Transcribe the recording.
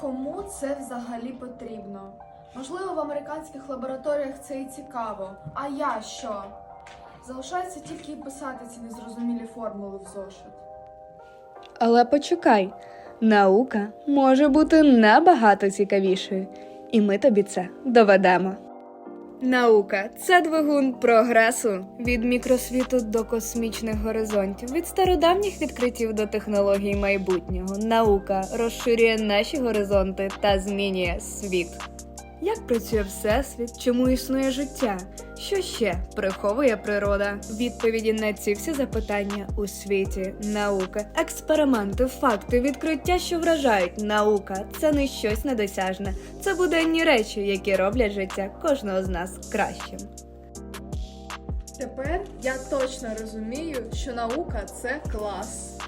Кому це взагалі потрібно? Можливо, в американських лабораторіях це і цікаво. А я що? Залишається тільки писати ці незрозумілі формули в зошит. Але почекай, наука може бути набагато цікавішою, і ми тобі це доведемо. Наука це двигун прогресу від мікросвіту до космічних горизонтів, від стародавніх відкриттів до технологій майбутнього. Наука розширює наші горизонти та змінює світ. Як працює всесвіт? Чому існує життя? Що ще приховує природа? Відповіді на ці всі запитання у світі науки, експерименти, факти, відкриття, що вражають. Наука це не щось недосяжне. Це буденні речі, які роблять життя кожного з нас кращим. Тепер я точно розумію, що наука це клас.